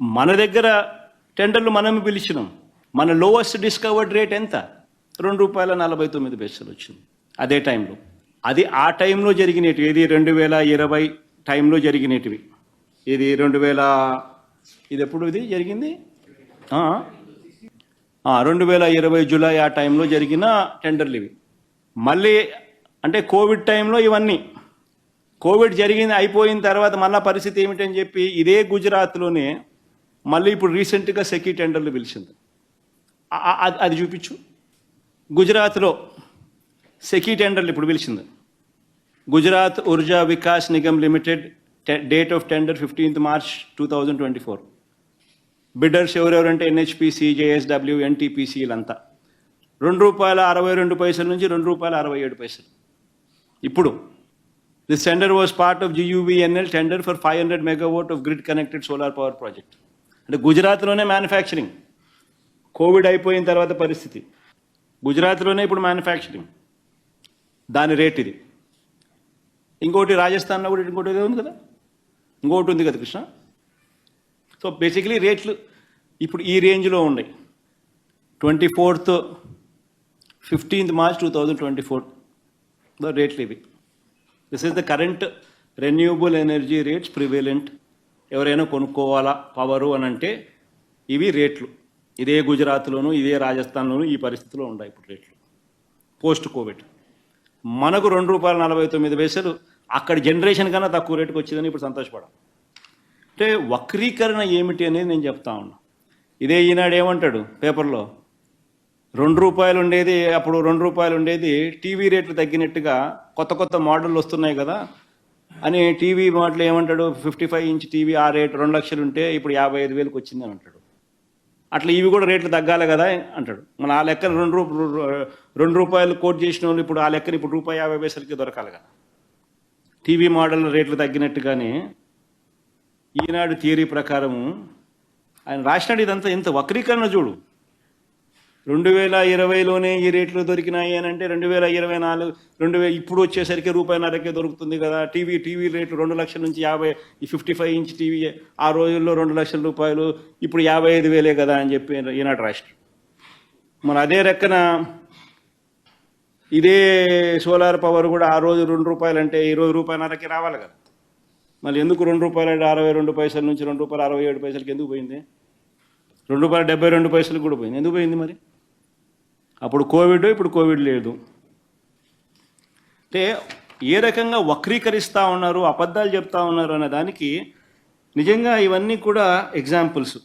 మన దగ్గర టెండర్లు మనం పిలిచినాం. మన లోవెస్ట్ డిస్కవర్డ్ రేట్ ఎంత? రెండు రూపాయల నలభై తొమ్మిది పైసలు వచ్చింది. అదే టైంలో అది ఆ టైంలో జరిగినవి ఇది రెండు వేల ఇరవై టైంలో జరిగినటివి ఇది రెండు వేల ఇది ఎప్పుడు ఇది జరిగింది? రెండు వేల ఇరవై జూలై ఆ టైంలో జరిగిన టెండర్లు ఇవి. మళ్ళీ అంటే కోవిడ్ టైంలో ఇవన్నీ. కోవిడ్ జరిగింది అయిపోయిన తర్వాత మళ్ళా పరిస్థితి ఏమిటని చెప్పి ఇదే గుజరాత్లోనే మళ్ళీ ఇప్పుడు రీసెంట్గా సెకీ టెండర్లు పిలిచింది. అది- అది చూపించు. గుజరాత్లో సెకీ టెండర్లు ఇప్పుడు పిలిచింది. Gujarat Urja Vikas Nigam limited date of tender fifteenth March two thousand twenty four. Bidders ఎవరెవరంటే NHPC JSW ఎన్టీపీసీలంతా. రెండు రూపాయల అరవై రెండు పైసల నుంచి రెండు రూపాయల అరవై ఏడు పైసలు. ఇప్పుడు this tender was part of GUBNL tender for five hundred megawatt of grid connected solar power project. అంటే గుజరాత్లోనే మ్యానుఫ్యాక్చరింగ్ కోవిడ్ అయిపోయిన తర్వాత పరిస్థితి. గుజరాత్లోనే ఇప్పుడు మ్యానుఫ్యాక్చరింగ్ దాని రేట్ ఇది. ఇంకోటి రాజస్థాన్లో కూడా ఇంకోటి ఉంది కదా? ఇంకోటి ఉంది కదా కృష్ణ? సో బేసికలీ రేట్లు ఇప్పుడు ఈ రేంజ్లో ఉన్నాయి. Twenty fourth fifteenth March two thousand twenty four రేట్లు ఇవి. This is the current renewable energy rates prevalent ఎవరైనా కొనుక్కోవాలా పవరు అని అంటే ఇవి రేట్లు. ఇదే గుజరాత్లోను ఇదే రాజస్థాన్లోను ఈ పరిస్థితిలో ఉన్నాయి ఇప్పుడు రేట్లు. Post Covid. మనకు రెండు రూపాయల నలభై తొమ్మిది పైసలు అక్కడ జనరేషన్ కన్నా తక్కువ రేటుకు వచ్చిందని ఇప్పుడు సంతోషపడం అంటే వక్రీకరణ ఏమిటి అనేది నేను చెప్తా ఉన్నా. ఇదే ఈనాడు ఏమంటాడు పేపర్లో? రెండు రూపాయలు ఉండేది అప్పుడు రెండు రూపాయలు ఉండేది టీవీ రేట్లు తగ్గినట్టుగా కొత్త కొత్త మోడళ్ళు వస్తున్నాయి కదా అని టీవీ మోడల్ ఏమంటాడు? ఫిఫ్టీ ఫైవ్ ఇంచ్ టీవీ ఆ రేట్ రెండు లక్షలు ఉంటే ఇప్పుడు యాభై ఐదు వేలకు వచ్చింది అని అంటాడు. అట్లా ఇవి కూడా రేట్లు తగ్గాలి కదా అంటాడు. మన ఆ లెక్కన రెండు రూపాయలు రెండు రూపాయలు కోట్ చేసిన వాళ్ళు ఇప్పుడు ఆ లెక్కన ఇప్పుడు రూపాయి యాభై పైసలకి దొరకాలి కదా. టీవీ మోడల్ రేట్లు తగ్గినట్టుగానే ఈనాడు థియరీ ప్రకారము ఆయన రాసినాడు ఇదంతా ఎంత వక్రీకరణ చూడు. రెండు వేల ఇరవైలోనే ఈ రేట్లు దొరికినాయి అని అంటే రెండు వేల ఇరవై నాలుగు రెండు వేల ఇప్పుడు వచ్చేసరికి రూపాయిన్నరకే దొరుకుతుంది కదా. టీవీ టీవీ రేట్లు రెండు లక్షల నుంచి యాభై ఫిఫ్టీ ఫైవ్ ఇంచ్ టీవీ ఆ రోజుల్లో రెండు లక్షల రూపాయలు ఇప్పుడు యాభై ఐదు వేలే కదా అని చెప్పి ఈనాడు రాష్ట్రం మన అదే రెక్కన ఇదే సోలార్ పవర్ కూడా ఆ రోజు రెండు రూపాయలు అంటే ఇరవై రూపాయలన్నరకి రావాలి కదా. మళ్ళీ ఎందుకు రెండు రూపాయల అరవై రెండు పైసల నుంచి రెండు రూపాయల అరవై ఏడు పైసలకి ఎందుకు పోయింది? రెండు రూపాయల డెబ్బై రెండు పైసలకు కూడా పోయింది. ఎందుకు పోయింది మరి? అప్పుడు కోవిడ్ ఇప్పుడు కోవిడ్ లేదు. అంటే ఏ రకంగా వక్రీకరిస్తూ ఉన్నారు అబద్ధాలు చెప్తా ఉన్నారు అనే దానికి నిజంగా ఇవన్నీ కూడా ఎగ్జాంపుల్స్